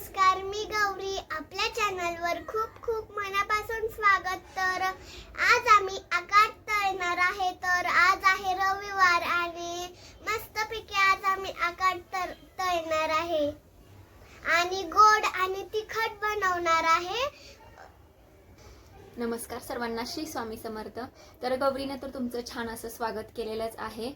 नमस्कार मी गौरी. आपल्या चॅनलवर खूप खूप मनापासून स्वागत. तर आज आम्ही आकाश तळणार आहे. तर आज आहे रविवार आणि मस्तपैकी आज आम्ही आकाश तर तळणार आहे. आणि गोड आणि तिखट बनवणार आहे. नमस्कार सर्वांना श्री स्वामी समर्थ. तर गौरीने तर तुमचं छान असं स्वागत केलेलंच आहे.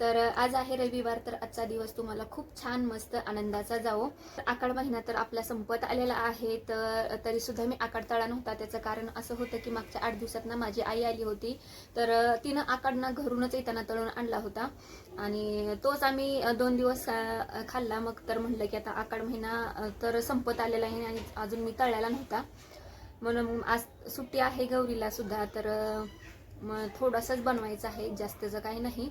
तर आज आहे रविवार तर आजचा दिवस तुम्हाला खूप छान मस्त आनंदाचा जावो. आकाड महिना तर आपला संपत आलेला आहे तर तरी सुद्धा मी आकाड तळा नव्हता. त्याचं कारण असं होतं की मागच्या आठ दिवसात ना माझी आई आली होती. तर तिनं आकाडना घरूनच येताना तळून आणला होता. आणि तोच आम्ही दोन दिवस खाल्ला. मग तर म्हणलं की आता आकाड महिना तर संपत आलेला आहे आणि अजून मी तळलेला नव्हता. म्हणून मग आज सुट्टी आहे गौरीला सुद्धा. तर मग थोडंसंच बनवायचं आहे. जास्तचं काही नाही.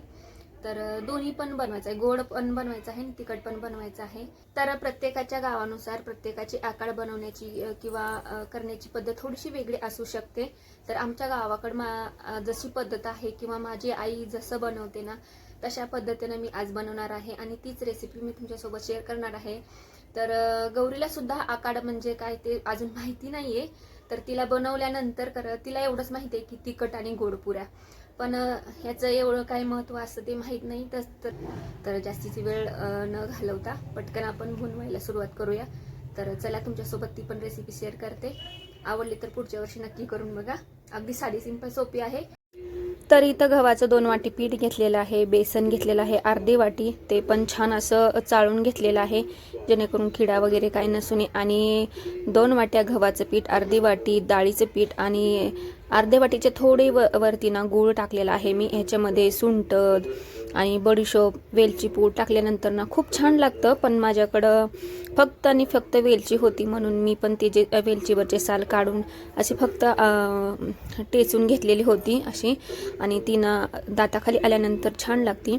तर दोन्ही पण बनवायचं आहे. गोड पण बनवायचं आहे आणि तिखट पण बनवायचं आहे. तर प्रत्येकाच्या गावानुसार प्रत्येकाची आकार बनवण्याची किंवा करण्याची पद्धत थोडीशी वेगळी असू शकते. तर आमच्या गावाकडं मा जशी पद्धत आहे किंवा माझी आई जसं बनवते ना तशा पद्धतीनं मी आज बनवणार आहे आणि तीच रेसिपी मी तुमच्यासोबत शेअर करणार आहे. तर गौरीला सुद्धा आकाड म्हणजे काय ते अजून माहिती नाहीये. तर तिला बनवल्यानंतर कर तिला एवढंच माहिती आहे की तिखट आणि गोड पुऱ्या. पण ह्याचं एवढं काय महत्त्व असतं ते माहीत नाही. तर तर- तर जास्तीची वेळ न घालवता पटकन आपण बनवायला सुरुवात करूया. तर चला तुमच्यासोबत ती पण रेसिपी शेअर करते. आवडली तर पुढच्या वर्षी नक्की करून बघा. अगदी साधी सिंपल सोपी आहे. तर इथं गव्हाचं दोन वाटी पीठ घेतलेलं आहे. बेसन घेतलेलं आहे. अर्धी वाटी. ते पण छान असं चाळून घेतलेलं आहे. जेणेकरून खिडा वगैरे काय नसून. आणि दोन वाट्या गव्हाचं पीठ अर्धी वाटी डाळीचं पीठ आणि अर्धेवाटीचे वाटीचे थोडे व वरती ना गूळ टाकलेला आहे. मी ह्याच्यामध्ये सुंट आणि बडीशोप वेलची पूड टाकल्यानंतर ना खूप छान लागतं पण माझ्याकडं फक्त आणि फक्त वेलची होती म्हणून मी पण ते जे वेलचीवरचे साल काढून अशी फक्त टेचून घेतलेली होती अशी. आणि ती ना दाताखाली आल्यानंतर छान लागती.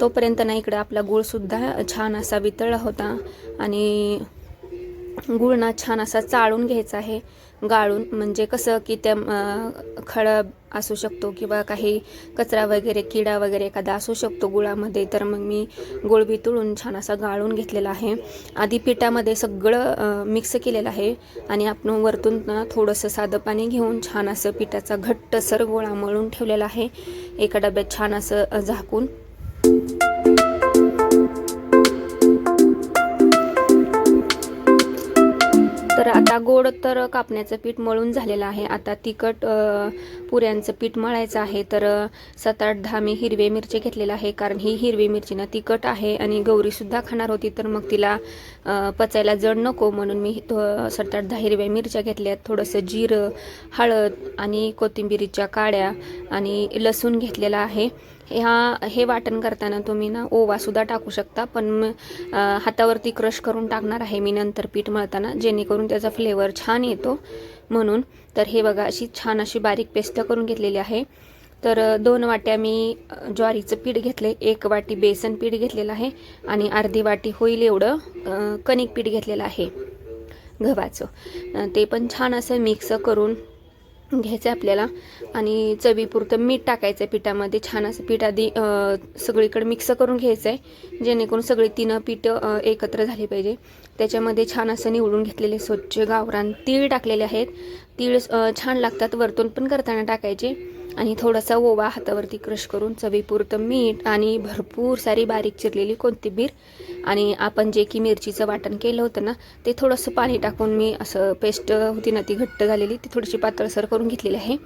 तोपर्यंत ना इकडं आपला गूळसुद्धा छान असा वितळला होता. आणि गुळ ना छान असा चाळून घ्यायचा आहे. गाळून म्हणजे कसं की त्या खळब असू शकतो किंवा काही कचरा वगैरे किडा वगैरे एखादा असू शकतो गुळामध्ये तर मग मी गुळ वितळून छान असा गाळून घेतलेला आहे. आधी पिठामध्ये सगळं मिक्स केलेलं आहे आणि आपण वरतून थोडंसं साधं पाणी घेऊन छान असं पिठाचा घट्टसर गोळा मळून ठेवलेला आहे. एका डब्यात छान असं झाकून गोड तर कापण्याचं पीठ मळून झालेलं आहे. आता तिखट पुऱ्यांचं पीठ मळायचं आहे. तर सात आठ दहा मी हिरवे मिरची घेतलेलं आहे. कारण ही हिरवी मिरची ना तिखट आहे आणि गौरीसुद्धा खाणार होती. तर मग तिला पचायला जड नको म्हणून मी तो- सात आठ दहा हिरव्या मिरच्या घेतल्यात. थोडंसं जिरं हळद आणि कोथिंबिरीच्या काड्या आणि लसूण घेतलेला आहे. ह्या हे वाटण करताना तुम्ही ना ओवासुद्धा टाकू शकता पण हातावरती क्रश करून टाकणार आहे मी नंतर पीठ मळताना जेणेकरून त्याचा फ्लेवर छान येतो. म्हणून तर हे बघा अशी छान अशी बारीक पेस्ट करून घेतलेली आहे. तर दोन वाट्या मी ज्वारीचं पीठ घेतले एक वाटी बेसन पीठ घेतलेलं आहे आणि अर्धी वाटी होईल एवढं कणिक पीठ घेतलेलं आहे गव्हाचं. ते पण छान असं मिक्स करून घ्यायचं आहे आपल्याला. आणि चवीपुरतं मीठ टाकायचं आहे पिठामध्ये. छान असं पीठ आधी सगळीकडे मिक्स करून घ्यायचं आहे जेणेकरून सगळी तीन पीठं एकत्र झाली पाहिजे. त्याच्यामध्ये छान असं निवडून घेतलेले स्वच्छ गावरान तीळ टाकलेले आहेत. तीळ छान लागतात वरतून पण करताना टाकायचे. आणि थोडासा ओवा हातावरती क्रश करून चवीपुरतं मीठ आणि भरपूर सारी बारीक चिरलेली कोथिंबीर आणि आपण जे की मिरचीचं वाटण केलं होतं ना ते थोडंसं पाणी टाकून मी असं पेस्ट होती ना ती घट्ट झालेली ती थोडीशी पातळसर करून घेतलेली आहे.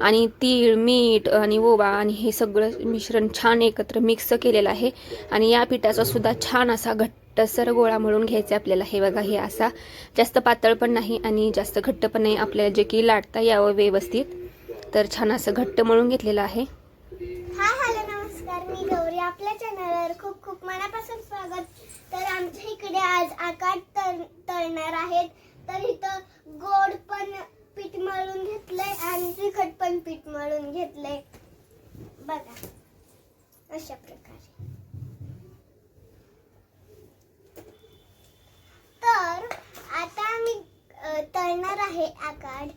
आणि तीळ मीठ आणि ओवा आणि हे सगळं मिश्रण छान एकत्र मिक्स केलेलं आहे. आणि या पिठाचा सुद्धा छान असा घट्ट घट्टसर गोळा म्हणून घ्यायचा आहे आपल्याला. हे बघा हे असा जास्त पातळ पण नाही आणि जास्त घट्ट पण नाही. आपल्याला जे की लाटता यावं व्यवस्थित. तर छान असं घट्ट म्हणून घेतलेलं आहे. हाय हॅलो नमस्कार. मी गौरी. आपल्या चॅनलवर खूप खूप मनापासून स्वागत तर आमच्या इकडे आज आकाश तळ तळणार आहेत तर इथं गोड पण पीठ मळून घेतलंय आणि तिखट पण पीठ मळून घेतलंय बघा अशा प्रकारे तर आता आम्ही अ, तळणार आहे आकाड.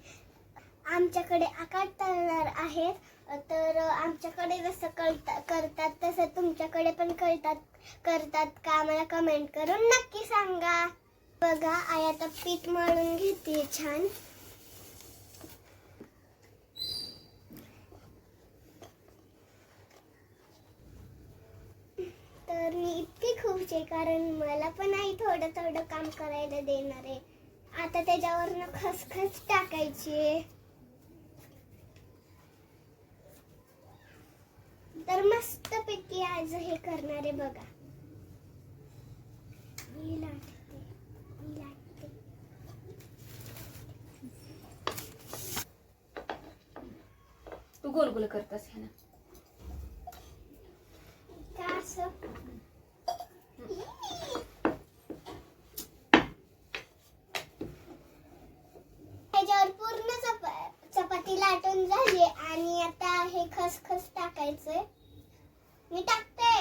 आमच्याकडे आकाड तळणार आहेत. तर आमच्याकडे जसं कळता करतात तसं तुमच्याकडे पण कळतात करतात का आम्हाला कमेंट करून नक्की सांगा. बघा आई आता पीठ मळून घेते छान. तर मी इतकी खुश आहे कारण मला पण आई थोडं थोडं काम करायला देणार आहे. आता त्याच्यावरनं खसखस टाकायची. तर मस्त पैकी आज हे करणार आहे बघा. मी लाटते मी लाटते. तू गोल गोल करतास ह्यानं का असं. लाटून झाली आणि आता हे खसखस टाकायचंय. मी टाकते.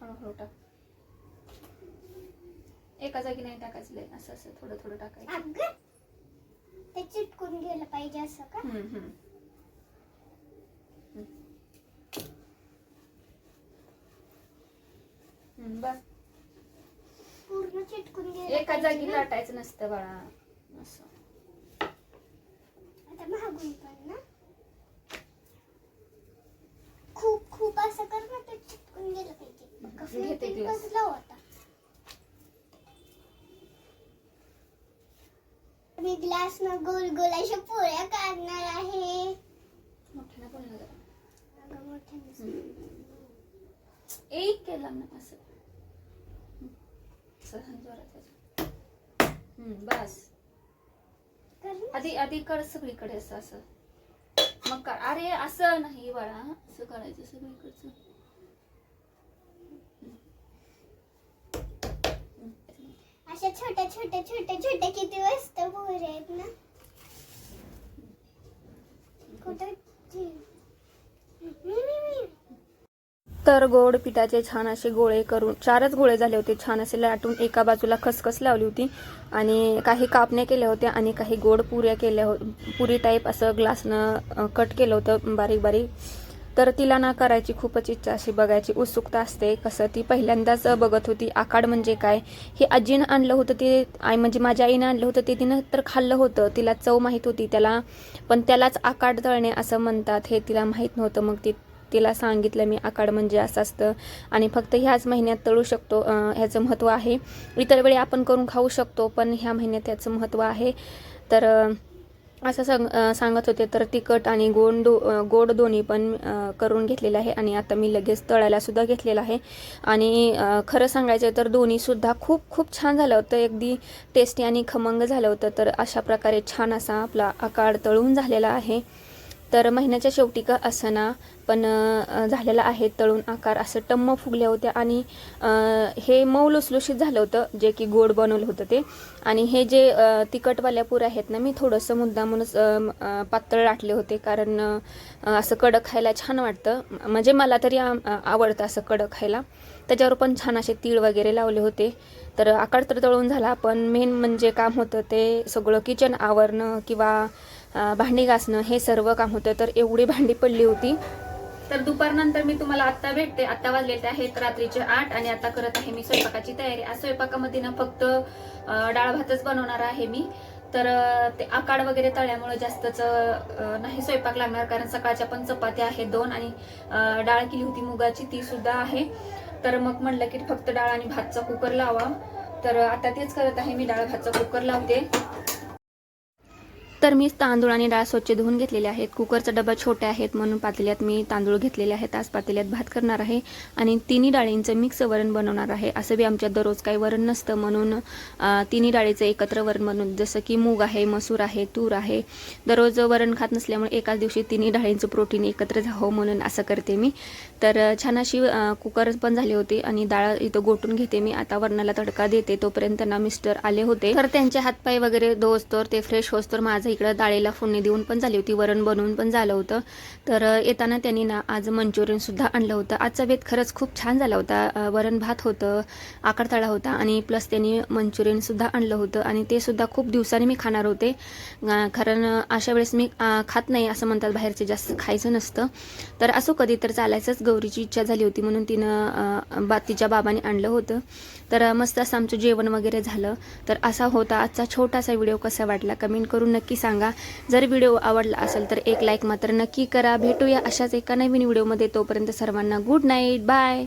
हळूहळू टाक. एका जागी नाही टाकायचं असं असं थोडं थोडं टाकायचं. ते चिटकून गेलं पाहिजे असं का? हम्म, हम्म. हम्म, बस. पूर्ण चिटकून गेलं एका जागी. लाटायचं नसतं बाळा असं आता मागून पण ना खूप खूप असं कर ना ते चिटकून गेलं पाहिजे बघा, घेते flipping glass. कसला होता मी ग्लास न गोल गोल अशा पोळ्या काढणार आहे एक केला ना असं बस. आधी आधी कळ सगळीकडे असं असं. मग का अरे असं नाही बाळा असं करायचं सगळीकडचं. अशा छोट्या छोट्या छोट्या छोट्या किती मस्त भोर आहेत ना? कुठं? मी- मी- मी. तर गोड पिठाचे छान असे गोळे करून चारच गोळे झाले होते छान असे लाटून एका बाजूला खसखस लावली होती आणि काही कापण्या केल्या होत्या आणि काही गोड पुऱ्या केल्या हो पुरी टाईप असं ग्लासनं कट केलं होतं बारीक बारीक. तर तिला ना करायची खूपच इच्छा अशी बघायची उत्सुकता असते. कसं ती पहिल्यांदाच बघत होती आकाड म्हणजे काय? हे आजीनं आणलं होतं ते आई म्हणजे माझ्या आईनं आणलं होतं ते तिनं तर खाल्लं होतं. तिला चव माहीत होती त्याला पण त्यालाच आकाड तळणे असं म्हणतात हे तिला माहीत नव्हतं. मग ती तिला सांगितलं मी आकाड म्हणजे असं असतं. आणि फक्त ह्याच महिन्यात तळू शकतो ह्याचं महत्त्व आहे. इतर वेळी आपण करून खाऊ शकतो पण ह्या महिन्यात त्याचं महत्त्व आहे. तर असं सांग सांगत होते तर तिखट आणि गोड दो गोड दोन्ही पण करून घेतलेलं आहे आणि आता मी लगेच तळायलासुद्धा घेतलेलं आहे. आणि खरं सांगायचं तर दोन्हीसुद्धा खूप खूप छान झालं होतं. अगदी टेस्टी आणि खमंग झालं होतं. तर अशा प्रकारे छान असा आपला आकार तळून झालेला आहे. तर महिन्याच्या शेवटी का असना पण झालेला आहे तळून आकार असं टम्म फुगल्या होत्या आणि हे मऊ लुसलुशीत झालं होतं जे की गोड बनवलं होतं ते. आणि हे जे अ, तिखटवाल्या पुऱ्या आहेत ना मी थोडंसं मुद्दामूनच पातळ लाटले होते कारण असं कडक खायला छान वाटतं. म्हणजे मला तरी आवडतं असं कडक खायला. त्याच्यावर पण छान असे तीळ वगैरे लावले होते. तर आकार तर तळून झाला पण मेन म्हणजे काम होतं ते सगळं किचन आवरणं किंवा भांडी घासणं हे सर्व काम होतं. तर एवढी भांडी पडली होती. तर दुपारनंतर मी तुम्हाला आत्ता भेटते. आत्ता वाजलेले आहेत रात्रीचे आठ आणि आता करत आहे मी स्वयंपाकाची तयारी. आज स्वयंपाकामध्ये ना फक्त डाळ भातच बनवणार आहे मी. तर ते आकाड वगैरे तळ्यामुळे जास्तच नाही स्वयंपाक लागणार. कारण सकाळच्या पण चपात्या आहेत दोन आणि डाळ केली होती मुगाची ती सुद्धा आहे. तर मग म्हणलं की फक्त डाळ आणि भातचा कुकर लावा. तर आता तेच करत आहे मी. डाळ भातचा कुकर लावते. तर मी तांदूळ आणि डाळ स्वच्छ धुवून घेतलेले आहेत. कुकरचा डबा छोटे आहेत म्हणून पातेल्यात मी तांदूळ घेतलेले आहेत. आज पातेल्यात भात करणार आहे आणि तिन्ही डाळींचं मिक्स वरण बनवणार आहे. असं बी आमच्यात दररोज काही वरण नसतं म्हणून तिन्ही डाळीचं एकत्र वरण बनवून जसं की मूग आहे मसूर आहे तूर आहे. दररोज वरण खात नसल्यामुळे एकाच दिवशी तिन्ही डाळींचं प्रोटीन एकत्र जावं म्हणून असं करते मी. तर छान अशी कुकर पण झाली होती आणि डाळ इथं गोटून घेते मी. आता वरणाला तडका देते. तोपर्यंत ना मिस्टर आले होते. तर त्यांचे हातपाय वगैरे धुवोस्तोर ते फ्रेश होस्तोर माझंही इकडं डाळीला फोडणी देऊन पण झाली होती वरण बनवून पण झालं होतं. तर येताना त्यांनी ना आज मंचुरियनसुद्धा आणलं होतं. आजचा बेत खरंच खूप छान झाला होता. वरण भात होतं आकारतळा होता आणि प्लस त्यांनी मंचुरियनसुद्धा आणलं होतं आणि ते सुद्धा खूप दिवसांनी मी खाणार होते. कारण अशा वेळेस मी खात नाही असं म्हणतात बाहेरचे जास्त खायचं नसतं. तर असो कधी तर चालायचंच. गौरीची इच्छा झाली होती म्हणून तिनं बा तिच्या बाबाने आणलं होतं. तर मस्त असं आमचं जेवण वगैरे झालं. तर असा होता आजचा छोटासा व्हिडिओ. कसा वाटला कमेंट करून नक्की सांगा. जर व्हिडिओ आवडला असेल तर एक लाईक मात्र नक्की करा. भेटूया अशाच एका नवीन व्हिडिओमध्ये. तोपर्यंत सर्वांना गुड नाईट बाय